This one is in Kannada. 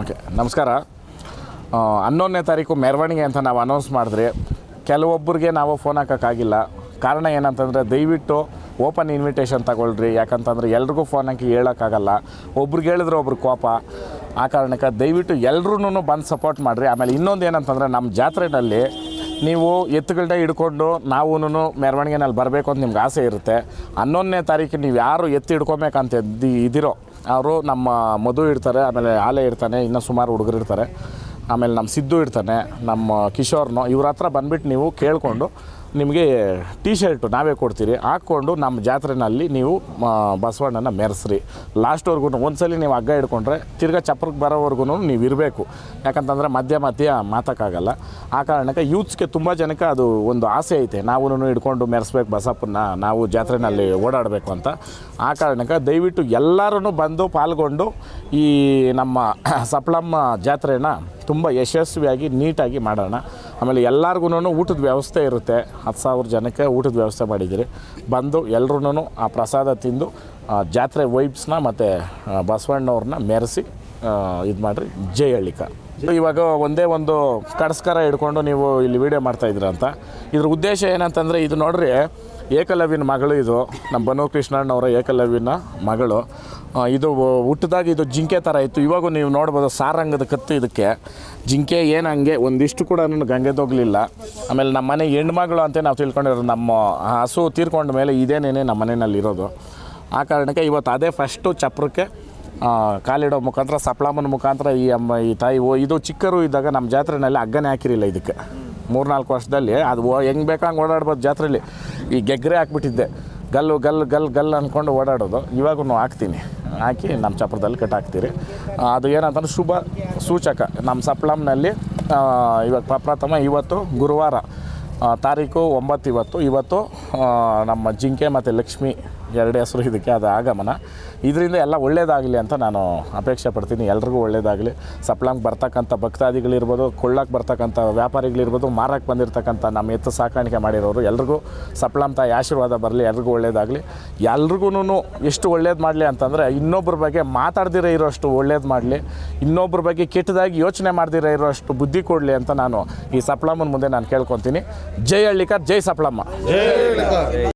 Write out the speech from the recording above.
ಓಕೆ, ನಮಸ್ಕಾರ. ಹನ್ನೊಂದನೇ ತಾರೀಕು ಮೆರವಣಿಗೆ ಅಂತ ನಾವು ಅನೌನ್ಸ್ ಮಾಡಿದ್ರಿ ಕೆಲವೊಬ್ಬರಿಗೆ ನಾವು ಫೋನ್ ಹಾಕೋಕ್ಕಾಗಿಲ್ಲ. ಕಾರಣ ಏನಂತಂದರೆ ದಯವಿಟ್ಟು ಓಪನ್ ಇನ್ವಿಟೇಷನ್ ತಗೊಳ್ರಿ. ಯಾಕಂತಂದರೆ ಎಲ್ರಿಗೂ ಫೋನ್ ಹಾಕಿ ಹೇಳೋಕ್ಕಾಗಲ್ಲ. ಒಬ್ರಿಗೆ ಹೇಳಿದ್ರೆ ಒಬ್ರು ಕೋಪ. ಆ ಕಾರಣಕ್ಕೆ ದಯವಿಟ್ಟು ಎಲ್ರೂ ಬಂದು ಸಪೋರ್ಟ್ ಮಾಡಿರಿ. ಆಮೇಲೆ ಇನ್ನೊಂದು ಏನಂತಂದರೆ ನಮ್ಮ ಜಾತ್ರೆಯಲ್ಲಿ ನೀವು ಎತ್ತುಗಳನ್ನ ಹಿಡ್ಕೊಂಡು ನಾವು ಮೆರವಣಿಗೆನಲ್ಲಿ ಬರಬೇಕು ಅಂತ ನಿಮ್ಗೆ ಆಸೆ ಇರುತ್ತೆ. ಹನ್ನೊಂದನೇ ತಾರೀಕು ನೀವು ಯಾರು ಎತ್ತು ಹಿಡ್ಕೊಬೇಕಂತ ಇದ್ದಿ ಇದಿರೋ ಅವರು ನಮ್ಮ ಮಧು ಇರ್ತಾರೆ, ಆಮೇಲೆ ಆಲೆ ಇರ್ತಾನೆ, ಇನ್ನೂ ಸುಮಾರು ಹುಡುಗರು ಇರ್ತಾರೆ. ಆಮೇಲೆ ನಮ್ಮ ಸಿದ್ದು ಇರ್ತಾನೆ, ನಮ್ಮ ಕಿಶೋರ್ನು, ಇವ್ರ ಹತ್ರ ಬಂದ್ಬಿಟ್ಟು ನೀವು ಕೇಳಿಕೊಂಡು ನಿಮಗೆ ಟೀ ಶರ್ಟು ನಾವೇ ಕೊಡ್ತೀರಿ. ಹಾಕ್ಕೊಂಡು ನಮ್ಮ ಜಾತ್ರೆನಲ್ಲಿ ನೀವು ಬಸವಣ್ಣನ ಮೆರೆಸ್ರಿ. ಲಾಸ್ಟ್ವರೆಗೂ ಒಂದ್ಸಲಿ ನೀವು ಹಗ್ಗ ಹಿಡ್ಕೊಂಡ್ರೆ ತಿರ್ಗಾ ಚಪ್ರಕ್ಕೆ ಬರೋವರೆಗೂ ನೀವು ಇರಬೇಕು. ಯಾಕಂತಂದರೆ ಮಧ್ಯ ಮಧ್ಯ ಮಾತಕ್ಕಾಗಲ್ಲ. ಆ ಕಾರಣಕ್ಕೆ ಯೂತ್ಸ್ಗೆ ತುಂಬ ಜನಕ್ಕೆ ಅದು ಒಂದು ಆಸೆ ಐತೆ. ನಾವು ಹಿಡ್ಕೊಂಡು ಮೆರೆಸ್ಬೇಕು ಬಸಪ್ಪನ್ನ, ನಾವು ಜಾತ್ರೆನಲ್ಲಿ ಓಡಾಡಬೇಕು ಅಂತ. ಆ ಕಾರಣಕ್ಕೆ ದಯವಿಟ್ಟು ಎಲ್ಲರೂ ಬಂದು ಪಾಲ್ಗೊಂಡು ಈ ನಮ್ಮ ಸಪ್ಲಮ್ಮ ಜಾತ್ರೆನ ತುಂಬ ಯಶಸ್ವಿಯಾಗಿ ನೀಟಾಗಿ ಮಾಡೋಣ. ಆಮೇಲೆ ಎಲ್ಲರಿಗೂ ಊಟದ ವ್ಯವಸ್ಥೆ ಇರುತ್ತೆ. ಹತ್ತು ಸಾವಿರ ಜನಕ್ಕೆ ಊಟದ ವ್ಯವಸ್ಥೆ ಮಾಡಿದ್ದೀರಿ. ಬಂದು ಎಲ್ಲರೂ ಆ ಪ್ರಸಾದ ತಿಂದು ಜಾತ್ರೆ ವೈಬ್ಸ್ನ ಮತ್ತು ಬಸವಣ್ಣವ್ರನ್ನ ಮೆರೆಸಿ ಇದು ಮಾಡಿರಿ. ಜೈ ಹಳ್ಳಿಕ. ಇವಾಗ ಒಂದೇ ಒಂದು ಕಡಸ್ಕರ ಹಿಡ್ಕೊಂಡು ನೀವು ಇಲ್ಲಿ ವಿಡಿಯೋ ಮಾಡ್ತಾ ಇದ್ದೀರ ಅಂತ. ಇದ್ರ ಉದ್ದೇಶ ಏನಂತಂದರೆ ಇದು ನೋಡ್ರಿ, ಏಕಲವ್ಯನ ಮಗಳು ಇದು. ನಮ್ಮ ಬನು ಕೃಷ್ಣಣ್ಣವರ ಏಕಲವ್ಯನ ಮಗಳು. ಇದು ಹುಟ್ಟಿದಾಗ ಇದು ಜಿಂಕೆ ಥರ ಇತ್ತು. ಇವಾಗೂ ನೀವು ನೋಡ್ಬೋದು ಸಾರಂಗದ ಕತ್ತು ಇದಕ್ಕೆ. ಜಿಂಕೆ ಏನು ಹಂಗೆ, ಒಂದಿಷ್ಟು ಕೂಡ ಗಂಗೆದೋಗ್ಲಿಲ್ಲ ಆಮೇಲೆ ನಮ್ಮ ಮನೆ ಹೆಣ್ಮಗಳು ಅಂತ ನಾವು ತಿಳ್ಕೊಂಡಿರೋ ನಮ್ಮ ಹಸು ತೀರ್ಕೊಂಡ ಮೇಲೆ ಇದೇನೇನೆ ನಮ್ಮ ಮನೆಯಲ್ಲಿ ಇರೋದು ಆ ಕಾರಣಕ್ಕೆ ಇವತ್ತು ಅದೇ ಫಸ್ಟು ಚಪ್ರಕ್ಕೆ ಕಾಲಿಡೋ ಮುಖಾಂತರ, ಸಪ್ಲಾಮನ್ ಮುಖಾಂತರ ಈ ಅಮ್ಮ, ಈ ತಾಯಿ ಓ, ಇದು ಚಿಕ್ಕರು ಇದ್ದಾಗ ನಮ್ಮ ಜಾತ್ರೆನಲ್ಲಿ ಹಗ್ಗನೇ ಹಾಕಿರಲಿಲ್ಲ ಇದಕ್ಕೆ. ಮೂರ್ನಾಲ್ಕು ವರ್ಷದಲ್ಲಿ ಅದು ಓ, ಹೆಂಗೆ ಬೇಕಂಗೆ ಓಡಾಡ್ಬೋದು ಜಾತ್ರೆಯಲ್ಲಿ ಈ ಗೆಗ್ರೆ ಹಾಕ್ಬಿಟ್ಟಿದ್ದೆ. ಗಲ್ಲು ಗಲ್ ಗಲ್ ಗಲ್ ಅಂದ್ಕೊಂಡು ಓಡಾಡೋದು. ಇವಾಗೂ ಹಾಕ್ತೀನಿ. ಹಾಕಿ ನಮ್ಮ ಚಪ್ರದಲ್ಲಿ ಕಟ್ಟಾಕ್ತೀರಿ ಅದು ಏನಂತಂದ್ರೆ ಶುಭ ಸೂಚಕ. ನಮ್ಮ ಸಪ್ಲಮ್ನಲ್ಲಿ ಇವಾಗ ಪ್ರಪ್ರಥಮ ಇವತ್ತು ಗುರುವಾರ ತಾರೀಕು ಒಂಬತ್ತು ಇವತ್ತು ಇವತ್ತು ನಮ್ಮ ಜಿಂಕೆ ಮತ್ತು ಲಕ್ಷ್ಮಿ ಎರಡು ಹೆಸರು ಇದಕ್ಕೆ ಅದು ಆಗಮನ. ಇದರಿಂದ ಎಲ್ಲ ಒಳ್ಳೇದಾಗಲಿ ಅಂತ ನಾನು ಅಪೇಕ್ಷೆ ಪಡ್ತೀನಿ. ಎಲ್ರಿಗೂ ಒಳ್ಳೇದಾಗಲಿ. ಸಪ್ಲಾಂಗ್ ಬರ್ತಕ್ಕಂಥ ಭಕ್ತಾದಿಗಳಿರ್ಬೋದು ಕೊಳ್ಳಕ್ಕೆ ಬರ್ತಕ್ಕಂಥ ವ್ಯಾಪಾರಿಗಳಿರ್ಬೋದು ಮಾರಕ್ಕೆ ಬಂದಿರತಕ್ಕಂಥ ನಮ್ಮ ಎತ್ತು ಸಾಕಾಣಿಕೆ ಮಾಡಿರೋರು ಎಲ್ರಿಗೂ ಸಪ್ಲಾಂ ತಾಯಿ ಆಶೀರ್ವಾದ ಬರಲಿ, ಎಲ್ರಿಗೂ ಒಳ್ಳೇದಾಗಲಿ. ಎಲ್ರಿಗೂ ಎಷ್ಟು ಒಳ್ಳೇದು ಮಾಡಲಿ ಅಂತಂದರೆ ಇನ್ನೊಬ್ಬರ ಬಗ್ಗೆ ಮಾತಾಡ್ದಿರೋ ಇರೋಷ್ಟು ಒಳ್ಳೇದು ಮಾಡಲಿ. ಇನ್ನೊಬ್ಬರ ಬಗ್ಗೆ ಕೆಟ್ಟದಾಗಿ ಯೋಚನೆ ಮಾಡ್ದಿರೋ ಇರೋಷ್ಟು ಬುದ್ಧಿ ಕೊಡಲಿ ಅಂತ ನಾನು ಈ ಸಪ್ಲಾಮನ ಮುಂದೆ ನಾನು ಕೇಳ್ಕೊತೀನಿ. ಜೈ ಹಳ್ಳಿಕರ್ ಜೈ ಸಪ್ಲಮ್ಮ.